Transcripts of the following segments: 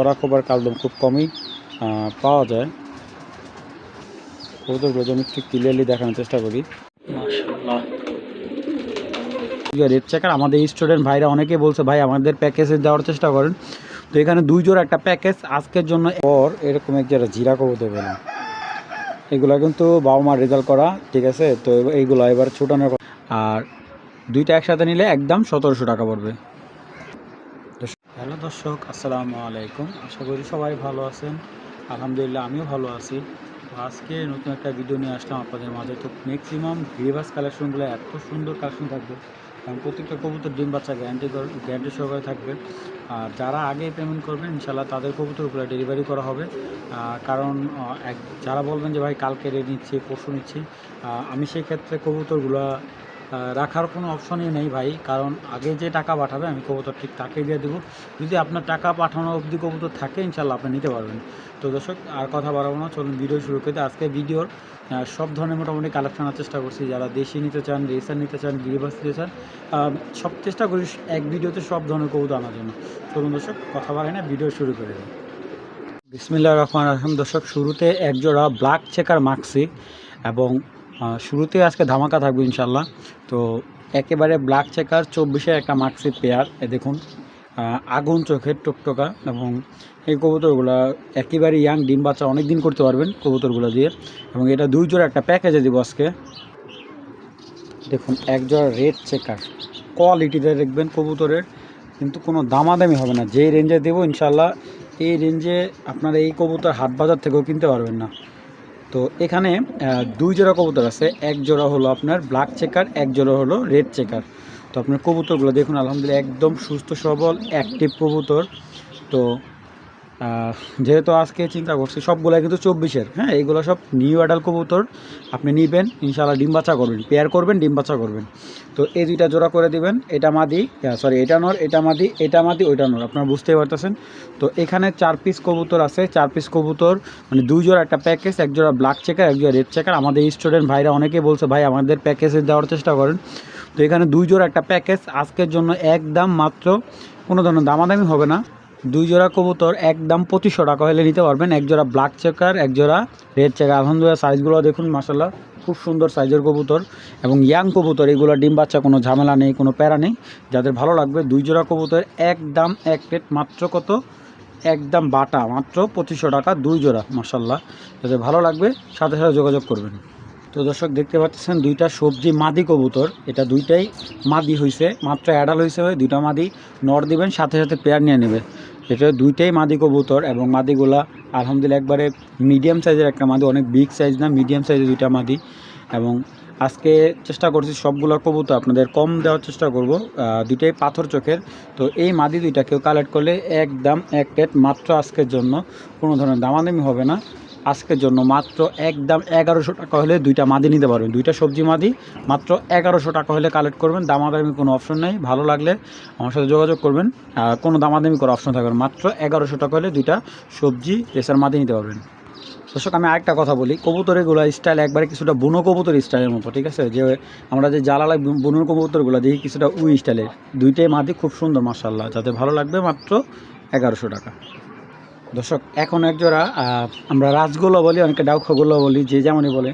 করা খবর কালদম খুব কমই পাওয়া যায়। কবুতরগুলো যেন একটু ক্লিয়ারলি দেখানোর চেষ্টা করি। রেড চেকার আমাদের স্টুডেন্ট ভাইরা অনেকে বলছে ভাই আমাদের প্যাকেজে দেওয়ার চেষ্টা করেন। তো এখানে দুই জোড়া একটা প্যাকেজ আজকের জন্য পর এরকম এক যারা জিরা কবুতর পেলাম এগুলো কিন্তু বাবা মার রেজাল্ট করা ঠিক আছে? তো এইগুলো এবার ছোটানোর আর দুইটা একসাথে নিলে একদম সতেরোশো টাকা পড়বে। হ্যালো দর্শক, আসসালামু আলাইকুম। আশা করি সবাই ভালো আছেন। আলহামদুলিল্লাহ, আমিও ভালো আছি। আজকে নতুন একটা ভিডিও নিয়ে আসলাম আপনাদের মাঝে। তো ম্যাক্সিমাম ভিভাস কালেকশনগুলো এত সুন্দর কালেকশন থাকবে। কারণ প্রত্যেকটা কবুতর ডিম বাচ্চা গ্যারান্টি গ্যারান্টি সহকারে থাকবে। আর যারা আগে পেমেন্ট করবেন ইনশাল্লাহ তাদের কবুতরগুলো ডেলিভারি করা হবে। কারণ এক যারা বলবেন যে, ভাই, কালকে রে নিচ্ছি, পরশু নিচ্ছি। আমি সেই ক্ষেত্রে কবুতরগুলো রাখার কোনো অপশনই নেই ভাই। কারণ আগে যে টাকা পাঠাবে, আমি কবুতর ঠিক তাকে দিয়ে দেবো। যদি আপনার টাকা পাঠানো অবধি কবুতর থাকে ইনশাল্লাহ আপনি নিতে পারবেন। তো দর্শক, আর কথা বাড়াবো না, চলুন ভিডিও শুরু করতে আজকে ভিডিওর সব ধরনের মোটামুটি কালেকশন আনার চেষ্টা করছি। যারা দেশি নিতে চান, রেসার নিতে চান গিরিবাস নিতে চান সব চেষ্টা করি এক ভিডিওতে সব ধরনের কবুতর আনার জন্য। চলুন দর্শক, কথা বাড়াই না ভিডিও শুরু করে দিই। বিসমিল্লা রহমান রহিম। দর্শক, শুরুতে একজোড়া ব্ল্যাক চেকার মাখছি এবং শুরুতে আজকে ধামাকা থাকবে ইনশাল্লাহ তো একেবারে ব্ল্যাক চেকার চব্বিশে একটা মাক্সি পেয়ার এ দেখুন আগুন চোখের টকটকা এবং এই কবুতরগুলো একেবারে ইয়াং ডিম বাচ্চা অনেক দিন করতে পারবেন কবুতরগুলো দিয়ে। এবং এটা দুই জোড়া একটা প্যাকেজে দিব আজকে। দেখুন, এক জোড়া রেড চেকার কোয়ালিটিতে দেখবেন কবুতরের, কিন্তু কোনো দামাদামি হবে না। যেই রেঞ্জে দেবো ইনশাল্লাহ এই রেঞ্জে আপনারা এই কবুতর হাট বাজার থেকেও কিনতে পারবেন না। তো এখানে দুই জোড়া কবুতর আছে। এক জোড়া হলো আপনার ব্ল্যাক চেকার এক জোড়া হলো রেড চেকার তো আপনার কবুতরগুলো দেখুন, আলহামদুলিল্লাহ একদম সুস্থ, সবল অ্যাক্টিভ কবুতর। তো যেহেতু আজকে চিন্তা করছি সবগুলো কিন্তু চব্বিশের। হ্যাঁ এইগুলো সব নিউ অ্যাডাল কবুতর। আপনি নিবেন, ইনশাআল্লাহ ডিম বাচ্চা করবেন। পেয়ার করবেন, ডিম বাচ্চা করবেন। তো এই দুইটা জোড়া করে দিবেন। এটা মাদি সরি এটা নর, এটা মাদি এটা মাদি, ওইটা নর। আপনারা বুঝতেই পারতেছেন। তো এখানে চার পিস কবুতর আছে। চার পিস কবুতর মানে দুই জোড়া একটা প্যাকেজ এক জোড়া ব্ল্যাক চেকার এক জোড়া রেড চেকার আমাদের স্টুডেন্ট ভাইরা অনেকে বলছে, ভাই, আমাদের প্যাকেজে দেওয়ার চেষ্টা করেন। তো এখানে দুই জোড়া একটা প্যাকেজ আজকের জন্য একদম মাত্র কোনো ধরনের দামাদামি হবে না। দুই জোড়া কবুতর একদম পঁচিশশো টাকা হলে নিতে পারবেন। এক জোড়া ব্ল্যাক চেকার এক জোড়া রেড চেকার আলহামদুলিল্লাহ সাইজগুলো দেখুন মাসাল্লাহ খুব সুন্দর সাইজের কবুতর এবং ইয়াং কবুতর। এগুলো ডিম বাচ্চা, কোনো ঝামেলা নেই, কোনো প্যারা নেই। যাদের ভালো লাগবে, দুই জোড়া কবুতর একদম এক প্লেট মাত্র কত? একদম বাটা, মাত্র পঁচিশশো টাকা, দুই জোড়া মাসাল্লাহ যাদের ভালো লাগবে, সাথে সাথে যোগাযোগ করবেন। তো দর্শক, দেখতে পাচ্ছেন, দুইটা সবজি মাদি কবুতর। এটা দুইটাই মাদি হয়েছে মাত্র অ্যাডাল হয়েছে হয়ে দুইটা মাদি নর দিবেন, সাথে সাথে পেয়ার নিয়ে নেবে। এটা দুইটাই মাদি কবুতর এবং মাদিগুলা আলহামদুলিল্লাহ একবারে মিডিয়াম সাইজের একটা মাদি, অনেক বিগ সাইজ না মিডিয়াম সাইজের দুইটা মাদি। এবং আজকে চেষ্টা করছি সবগুলো কবুতর আপনাদের কম দেওয়ার চেষ্টা করব দুইটাই পাথর চোখের। তো এই মাদি দুইটা কেউ কালেক্ট করলে একদম এক প্লেট মাত্র আজকের জন্য, কোনো ধরনের দামাদামি হবে না। আজকের জন্য মাত্র একদম এগারোশো টাকা হলে দুইটা মাদি নিতে পারবেন। দুইটা সবজি মাদি, মাত্র এগারোশো টাকা হলে কালেক্ট করবেন। দামাদামি কোনো অপশন নেই, ভালো লাগলে আমার সাথে যোগাযোগ করবেন। কোনো দামাদামি করার অপশন থাকবে। মাত্র এগারোশো টাকা হলে দুইটা সবজি রেসার মাদি নিতে পারবেন। দর্শক, আমি আরেকটা কথা বলি কবুতরেরগুলো স্টাইল একবারে কিছুটা বুনো কবুতর স্টাইলের মতো, ঠিক আছে? যে আমরা যে জ্বালালাই বুনোর কবুতরগুলো দেখি কিছুটা উই স্টাইলের দুইটাই মাদি খুব সুন্দর মার্শাল্লাহ যাতে ভালো লাগবে মাত্র এগারোশো টাকা। দর্শক এখন একজোড়া আহ, আমরা রাজগোলা বলি অনেকে ডাউখোগোলা বলি যে যেমনই বলে।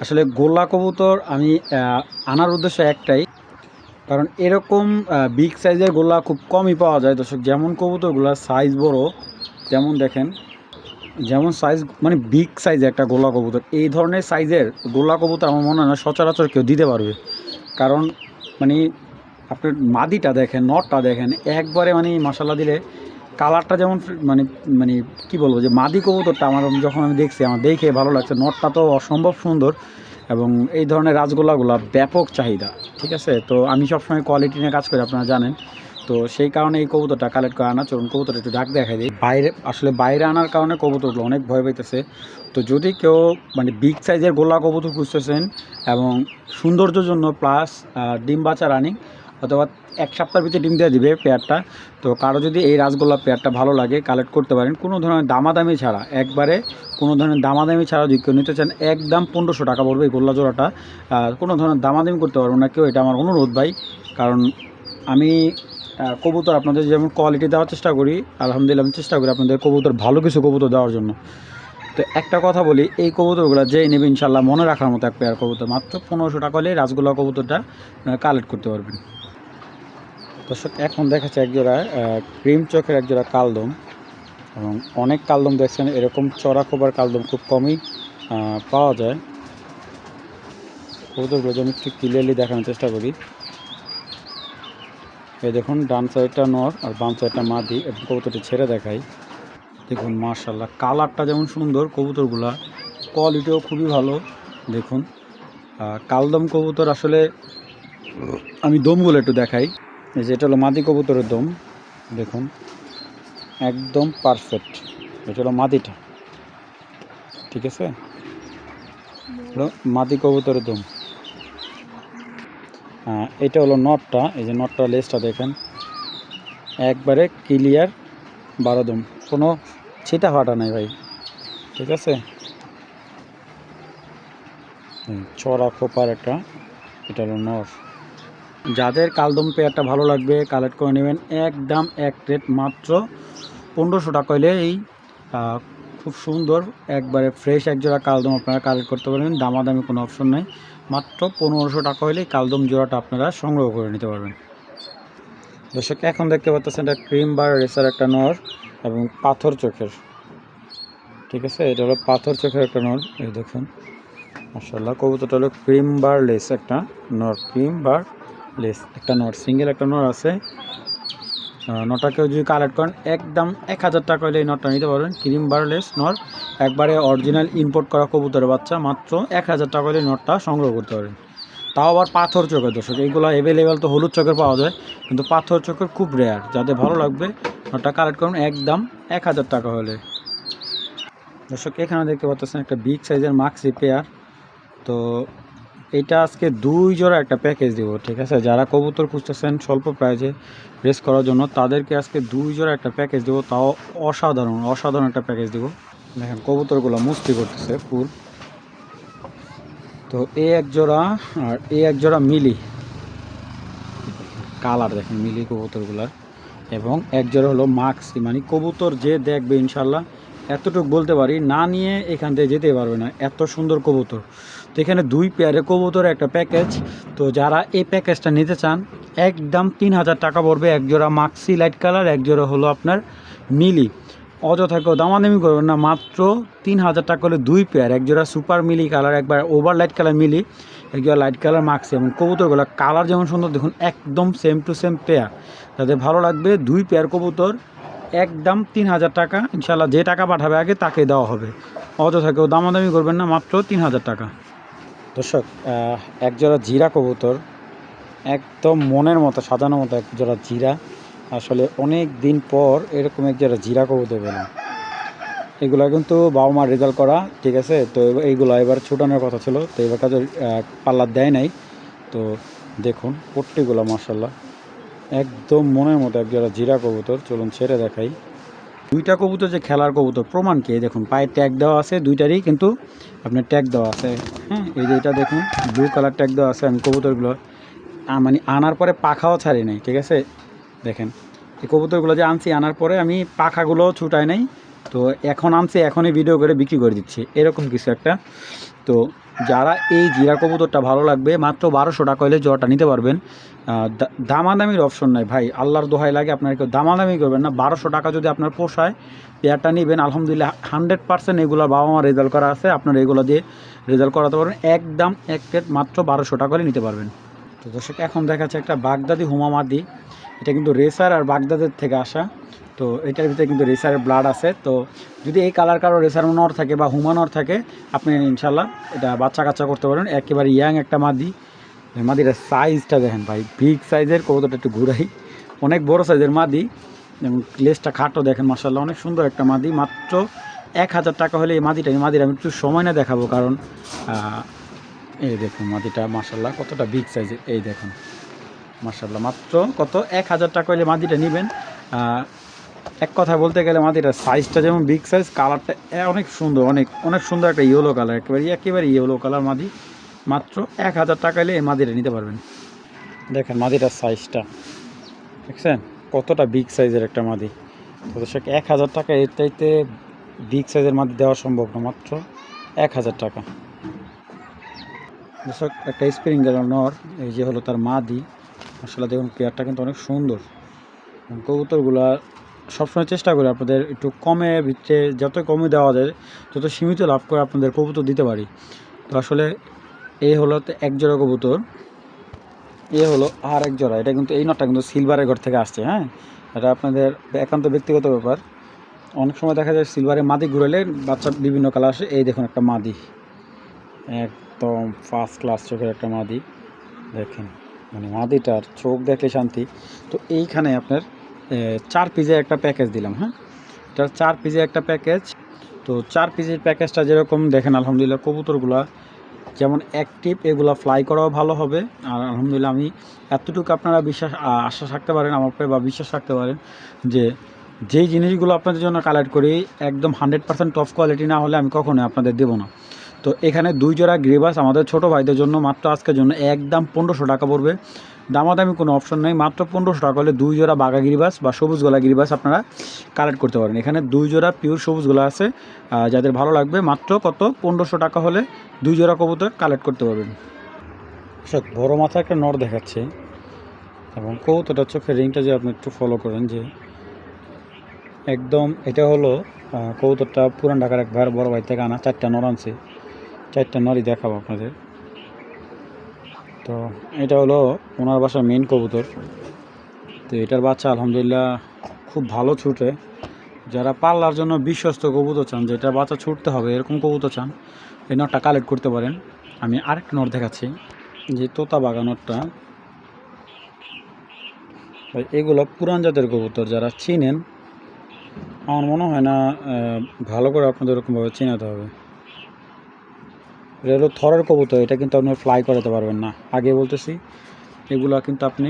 আসলে গোলা কবুতর আমি আনার উদ্দেশ্য একটাই কারণ এরকম বিগ সাইজের গোলা খুব কমই পাওয়া যায়। দর্শক যেমন কবুতরগুলো সাইজ বড় যেমন দেখেন যেমন সাইজ মানে বিগ সাইজের একটা গোলা কবুতর। এই ধরনের সাইজের গোলা কবুতর আমার মনে হয় না সচরাচর কেউ দিতে পারবে। কারণ মানে আপনার মাদিটা দেখেন নটটা দেখেন একবারে মানে মশালা দিলে কালারটা যেমন মানে মানে কি বলব যে মাদি কবুতরটা আমার যখন আমি দেখছি, আমার দেখে ভালো লাগছে। নটটা তো অসম্ভব সুন্দর এবং এই ধরনের রাজগোলাগুলা ব্যাপক চাহিদা, ঠিক আছে? তো আমি সবসময় কোয়ালিটি নিয়ে কাজ করি, আপনারা জানেন। তো সেই কারণে এই কবুতরটা কালেক্ট করে আনা। চলুন কবুতর একটু ডাক দেখাই দিই। বাইরে, আসলে বাইরে আনার কারণে কবুতরগুলো অনেক ভয় পাইতেছে। তো যদি কেউ মানে বিগ সাইজের গোলা কবুতর খুঁজতেছেন এবং সৌন্দর্যের জন্য প্লাস ডিম বাচ্চা রানিং অথবা এক সপ্তাহের ভিতরে ডিম দিয়ে দিবে পেয়ারটা। তো কারও যদি এই রাসগোল্লা পেয়ারটা ভালো লাগে, কালেক্ট করতে পারেন। কোনো ধরনের দামাদামি ছাড়া, একবারে কোনো ধরনের দামাদামি ছাড়া যদি কেউ নিতে চান, একদম পনেরোশো টাকা পড়বে এই গোল্লা জোড়াটা। কোনো ধরনের দামাদামি করতে পারব না কেউ, এটা আমার অনুরোধ ভাই। কারণ আমি কবুতর আপনাদের যেমন কোয়ালিটি দেওয়ার চেষ্টা করি, আলহামদুলিল্লাহ আমি চেষ্টা করি আপনাদের কবুতর, ভালো কিছু কবুতর দেওয়ার জন্য। তো একটা কথা বলি, এই কবুতরগুলো যেই নেবে ইনশাল্লাহ মনে রাখার মতো এক পেয়ার কবুতর, মাত্র পনেরোশো টাকা হলে রাজগোলা কবুতরটা কালেক্ট করতে পারবেন। দর্শক, এখন দেখাচ্ছে একজোড়া ক্রিম চোখের একজোড়া কালদম এবং অনেক কালদম দেখছেন, এরকম চড়া খোবার কালদম খুব কমই পাওয়া যায়। কবুতরগুলো আমি একটু ক্লিয়ারলি দেখানোর চেষ্টা করি। এই দেখুন, ডান সাইডটা নর আর বাম সাইডটা মাদি এবং কবুতরটি ছেড়ে দেখাই। দেখুন মার্শাল্লাহ কালারটা যেমন সুন্দর, কবুতরগুলা কোয়ালিটিও খুবই ভালো। দেখুন কালদম কবুতর আসলে আমি দমগুলো একটু দেখাই। এই যে এটা হলো মাদি কবুতরের দম, দেখুন। একদম পারফেক্ট এটা হলো মাদিটা। ঠিক আছে? মাদি কবুতরের দম। হ্যাঁ এটা হলো নটটা। এই যে নটটা লেসটা দেখেন। একবারে ক্লিয়ার বারো দম। কোনো ছিটা ফাটা নাই ভাই। ঠিক আছে? চড়া খোপার একটা, এটা হলো নর। যাদের কালদম পেয়ারটা ভালো লাগবে কালেক্ট করে নেবেন। একদম এক রেট মাত্র। পনেরোশো টাকা হলে এই খুব সুন্দর, একবারে ফ্রেশ এক জোড়া কালদম আপনারা কালেক্ট করতে পারবেন। দামাদামি কোনো অপশন নাই। মাত্র পনেরোশো টাকা হলে এই কালদম জোড়াটা আপনারা সংগ্রহ করে নিতে পারবেন। দর্শক, এখন দেখতে পাচ্ছেন এটা ক্রিম বার রেসার একটা নর এবং পাথর চোখের। ঠিক আছে, এটা হলো পাথর চোখের একটা নর। এই দেখুন মাসাল্লাহ কবুতরটা হলো ক্রিম বার লেস একটা নর। ক্রিম বার লেস একটা নর সিঙ্গেল একটা নর আছে। নটাকেও যদি কালেক্ট করেন, একদম এক হাজার টাকা হলে এই নটটা নিতে পারবেন। ক্রিম বার লেস নর একবারে অরিজিনাল ইম্পোর্ট করা কবুতরের বাচ্চা, মাত্র এক হাজার টাকা হলে নটটা সংগ্রহ করতে পারেন তাও আবার পাথর চোখের দর্শক এইগুলো অ্যাভেলেবেল তো হলুদ চোখের পাওয়া যায়, কিন্তু পাথর চোখের খুব রেয়ার যাদের ভালো লাগবে, নটটা কালেক্ট করুন, একদম এক হাজার টাকা হলে। দর্শক, এখানে দেখতে পাচ্ছেন একটা বিগ সাইজের মাক্সি পেয়ার তো এটা আজকে দুই জোড়া একটা প্যাকেজ দিব, ঠিক আছে? যারা কবুতর খুঁজতেছেন স্বল্প প্রাইজে রেস করার জন্য, তাদেরকে আজকে দুই জোড়া একটা প্যাকেজ দেবো, তাও অসাধারণ অসাধারণ একটা প্যাকেজ দেবো। দেখেন, কবুতরগুলো মুস্তি করতেছে, ফুল। তো এ এক জোড়া আর এ এক জোড়া মিলি। কালার দেখেন, মিলি কবুতরগুলার। এবং এক জোড়া হলো মাক্সি মানে কবুতর যে দেখবে ইনশাল্লাহ, এতটুকু বলতে পারি, না নিয়ে এখান থেকে যেতে পারবে না, এত সুন্দর কবুতর। তো এখানে দুই পেয়ারে কবুতর একটা প্যাকেজ তো যারা এই প্যাকেজটা নিতে চান, একদম তিন হাজার টাকা পড়বে। এক জোড়া মাক্সি লাইট কালার এক জোড়া হলো আপনার মিলি। অযথা কেউ দামাদামি করবেন না, মাত্র তিন হাজার টাকা হলে দুই পেয়ার এক জোড়া সুপার মিলি কালার একবার ওভার লাইট কালার মিলি, এক জোড়া লাইট কালার মাক্সি এবং কবুতরগুলো কালার যেমন সুন্দর, দেখুন একদম সেম টু সেম পেয়ার যাদের ভালো লাগবে, দুই পেয়ার কবুতর, একদম তিন হাজার টাকা। ইনশাল্লাহ যে টাকা পাঠাবে আগে, তাকে দেওয়া হবে। অযথা কেউ দামাদামি করবেন না, মাত্র তিন হাজার টাকা। দর্শক আহ, এক জোড়া জিরা কবুতর একদম মনের মতো সাজানোর মতো এক জোড়া জিরা। আসলে অনেক দিন পর এরকম এক জোড়া জিরা কবুতর পেলাম। এগুলো কিন্তু বাবা মার রেজাল্ট করা ঠিক আছে? তো এইগুলো এবার ছুটানোর কথা ছিল তো এবার কাজে পাল্লা দেয় নাই। তো দেখুন পট্টিগুলো মার্শাল্লাহ একদম মনের মতো এক জোড়া জিরা কবুতর। চলুন ছেড়ে দেখাই। দুইটা কবুতর যে খেলার কবুতর, প্রমাণ কি? দেখুন, পায়ে ট্যাগ দেওয়া আছে দুইটারই, কিন্তু আপনার ট্যাগ দেওয়া আছে। হ্যাঁ এই এটা দেখুন ব্লু কালার ট্যাগ দেওয়া আছে আমি কবুতরগুলো মানে আনার পরে পাখাও ছাড়ি নাই, ঠিক আছে? দেখেন, এই কবুতরগুলো যে আনছি, আনার পরে আমি পাখাগুলোও ছুটাই নাই, তো এখন আনছি, এখনই ভিডিও করে বিক্রি করে দিচ্ছি, এরকম কিছু একটা। তো যারা এই জিরা কবুতরটা ভালো লাগবে, মাত্র বারোশো টাকা হলে জোয়াটা নিতে পারবেন। দামাদামির অপশন নাই ভাই, আল্লাহর দোহাই লাগে আপনারা কেউ দামাদামি করবেন না। বারোশো টাকা যদি আপনার পোষায়, পেয়ারটা নেবেন, আলহামদুলিল্লাহ হান্ড্রেড পার্সেন্ট এগুলো বাবা মা রেজাল্ট করা আছে। আপনারা এগুলো দিয়ে রেজাল্ট করাতে পারবেন। একদম এক প্লেট মাত্র বারোশো টাকা হলে নিতে পারবেন। তো দর্শক, এখন দেখাচ্ছে একটা বাগদাদি হুমামাদি। এটা কিন্তু রেসার আর বাগদাদের থেকে আসা। তো এটার ভিতরে কিন্তু রেসারের ব্লাড আছে। তো যদি এই কালার কারও রেসার নর থাকে বা হুমানর থাকে, আপনি ইনশাল্লাহ এটা বাচ্চা কাচ্চা করতে পারেন। একেবারে ইয়াং একটা মাদি। মাদির সাইজটা দেখেন ভাই বিগ সাইজের কবুতরটা একটু ঘুরাই। অনেক বড় সাইজের মাদি। এবং লেসটা খাটো দেখেন মাসাল্লাহ অনেক সুন্দর একটা মাদি। মাত্র এক হাজার টাকা হলে এই মাদিটা, এই মাদির আমি একটু সময় না দেখাবো। কারণ এই দেখুন মাদিটা মাসাল্লাহ কতটা বিগ সাইজের এই দেখুন মাসাল্লাহ মাত্র কত? এক হাজার টাকা হলে মাদিটা নেবেন। এক কথা বলতে গেলে মাদিটার সাইজটা যেমন বিগ সাইজ কালারটা অনেক সুন্দর, অনেক অনেক সুন্দর একটা ইয়েলো কালার একেবারে একেবারে ইয়েলো কালার মাদি। মাত্র এক হাজার টাকা এলে এই মাদিটা নিতে পারবেন। দেখেন মাদিটার সাইজটা দেখছেন? কতটা বিগ সাইজের একটা মাদি। তো এক হাজার টাকা এর চাইতে বিগ সাইজের মাদি দেওয়া সম্ভব না, মাত্র এক হাজার টাকা। দর্শক, একটা স্প্রিং গেল নর, এই যে হলো তার মাদি। আসলে দেখুন পেয়ারটা কিন্তু অনেক সুন্দর। কবুতরগুলা সবসময় চেষ্টা করি আপনাদের একটু কমে ভিতরে যত কমে দেওয়া যায়, তত সীমিত লাভ করে আপনাদের কবুতর দিতে পারি। তো আসলে এই হলো এক জোড়া কবুতর। এ হলো আর এক জোড়া। এটা কিন্তু, এই নটটা কিন্তু সিলভারের ঘর থেকে আসছে হ্যাঁ? এটা আপনাদের একান্ত ব্যক্তিগত ব্যাপার। অনেক সময় দেখা যায় সিলভারে মাদি ঘুরালে বাচ্চা বিভিন্ন কালার আসে। এই দেখুন একটা মাদি। একদম ফার্স্ট ক্লাস চোখের একটা মাদি। দেখেন মানে মাদিটার চোখ দেখলে শান্তি। তো এইখানে আপনার চার পিসের একটা প্যাকেজ দিলাম হ্যাঁ? এটা চার পিসের একটা প্যাকেজ তো চার পিসের প্যাকেজটা যেরকম, দেখেন, আলহামদুলিল্লাহ, কবুতরগুলা যেমন অ্যাক্টিভ এগুলো ফ্লাই করাও ভালো হবে। আর আলহামদুলিল্লাহ, আমি এতটুকু আপনারা বিশ্বাস আশা রাখতে পারেন, আমার উপরে বা বিশ্বাস রাখতে পারেন যে, যেই জিনিসগুলো আপনাদের জন্য কালেক্ট করি, একদম হান্ড্রেড পার্সেন্ট টপ কোয়ালিটি না হলে আমি কখনোই আপনাদের দেবো না। তো এখানে দুই জোড়া গ্রেবাস আমাদের ছোট ভাইদের জন্য, মাত্র আজকের জন্য একদম পনেরোশো টাকা পড়বে। দামাদামি কোনো অপশন নেই, মাত্র পনেরোশো টাকা হলে দুই জোড়া বাঘা গিরিবাস বা সবুজ গলা গিরিবাস আপনারা কালেক্ট করতে পারেন। এখানে দুই জোড়া পিওর সবুজ গোলা আছে যাদের ভালো লাগবে, মাত্র কত? পনেরোশো টাকা হলে দুই জোড়া কবুতর কালেক্ট করতে পারবেন। সব বড় মাথা একটা নর দেখাচ্ছে এবং কবুতরটা চোখের রিংটা যে আপনি একটু ফলো করেন যে একদম এটা হলো কবুতরটা পুরান ঢাকার এক ভাইয়ের বড় ভাই থেকে আনা, চারটা নর আনছে। চারটা নারী দেখাবো আপনাদের। তো এটা হলো ওনার বাসার মেন কবুতর। তো এটার বাচ্চা আলহামদুলিল্লাহ খুব ভালো ছুটে। যারা পাল্লার জন্য বিশ্বস্ত কবুতর চান, যেটা বাচ্চা ছুটতে হবে, এরকম কবুতর চান, এই নটটা কালেক্ট করতে পারেন। আমি আরেকটা নট দেখাচ্ছি, যে তোতা বাগা নটটা। ভাই, এগুলো পুরান জাতের কবুতর, যারা চিনেন, আমার মনে হয় না ভালো করে আপনাদের এরকমভাবে চিনাতে হবে। এটা হলো থরের কবুতর, এটা কিন্তু আপনি ফ্লাই করাতে পারবেন না। আগে বলতেছি, এগুলো কিন্তু আপনি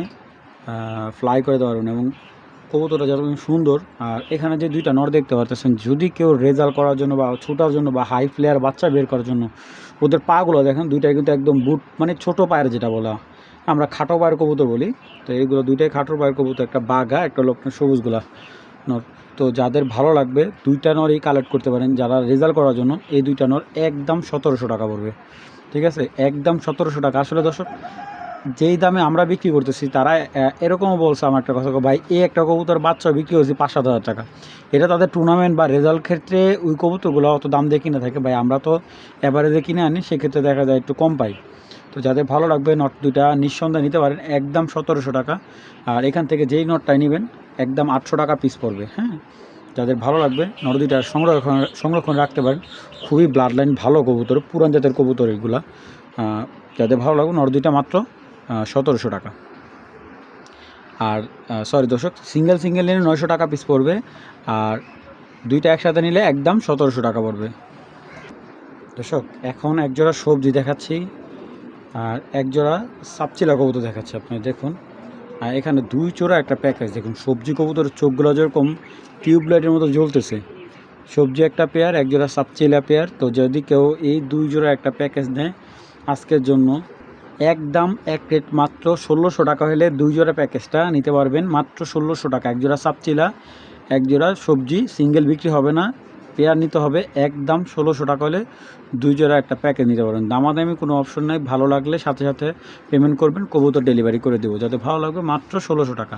ফ্লাই করে দিতে পারবেন এবং কবুতরটা যেরকম সুন্দর, আর এখানে যে দুইটা নর দেখতে পারতেছেন, যদি কেউ রেজাল্ট করার জন্য বা ছোটার জন্য বা হাই প্লেয়ার বাচ্চা বের করার জন্য, ওদের পাগুলো দেখেন, দুইটাই কিন্তু একদম বুট মানে ছোট পায়ের যেটা বলা আমরা খাটো পায়ের কবুতর বলি, তো এইগুলো দুইটাই খাটো পায়ের কবুতর, একটা বাঘা, একটা হলো সবুজগুলা নর। তো যাদের ভালো লাগবে, দুইটা নরই কালেক্ট করতে পারেন। যারা রেজাল্ট করার জন্য, এই দুইটা নর একদম সতেরোশো টাকা পড়বে। ঠিক আছে? একদম সতেরোশো টাকা। আসলে দর্শক, যেই দামে আমরা বিক্রি করতেছি, তারা এরকমও বলছে আমার একটা কথা। ভাই, এই একটা কবুতর বাচ্চা বিক্রি হয়েছে পাঁচ সাত হাজার টাকা। এটা তাদের টুর্নামেন্ট বা রেজাল্ট ক্ষেত্রে ওই কবুতরগুলো অত দাম দিয়ে কিনে থাকে। ভাই, আমরা তো অ্যাভারেজে কিনে আনি, সেক্ষেত্রে দেখা যায় একটু কম পাই। তো যাদের ভালো লাগবে নট দুইটা নিঃসন্দেহে নিতে পারেন, একদম সতেরোশো টাকা। আর এখান থেকে যেই নটটাই নেবেন, একদম আটশো টাকা পিস পড়বে হ্যাঁ? যাদের ভালো লাগবে, নট দুইটা সংরক্ষণ সংরক্ষণ রাখতে পারেন। খুবই ব্লাড লাইন ভালো কবুতর, পুরান জাতের কবুতর এগুলা। যাদের ভালো লাগবে, নট দুইটা মাত্র সতেরোশো টাকা। আর সরি দর্শক সিঙ্গেল সিঙ্গেল নিলে নয়শো টাকা পিস পড়বে। আর দুইটা একসাথে নিলে একদম সতেরোশো টাকা পড়বে। দর্শক, এখন একজোড়া সবজি দেখাচ্ছি। আর এক জোড়া সাপচিলা কবুতর দেখাচ্ছে আপনি দেখুন। আর এখানে দুই চোরা একটা প্যাকেজ দেখুন, সবজি কবুতরের চোখগুলো যেরকম টিউবলাইটের মতো জ্বলতেছে। সবজি একটা পেয়ার এক জোড়া সাপচিলা পেয়ার তো যদি কেউ এই দুই জোড়া একটা প্যাকেজ নেয়, আজকের জন্য এক দাম, এক রেট মাত্র ষোলোশো টাকা হলে দুই জোড়া প্যাকেজটা নিতে পারবেন। মাত্র ষোলোশো টাকা, এক জোড়া সাপচিলা, এক জোড়া সবজি সিঙ্গেল বিক্রি হবে না। পেয়ার নিতে হবে একদম ষোলোশো টাকা হলে দুই জোড়া একটা প্যাকেট নিতে পারবেন দামাদামি কোনো অপশন নাই, ভালো লাগলে সাথে সাথে পেমেন্ট করবেন, কবুতর ডেলিভারি করে দেবো। যাতে ভালো লাগবে, মাত্র ষোলোশো টাকা।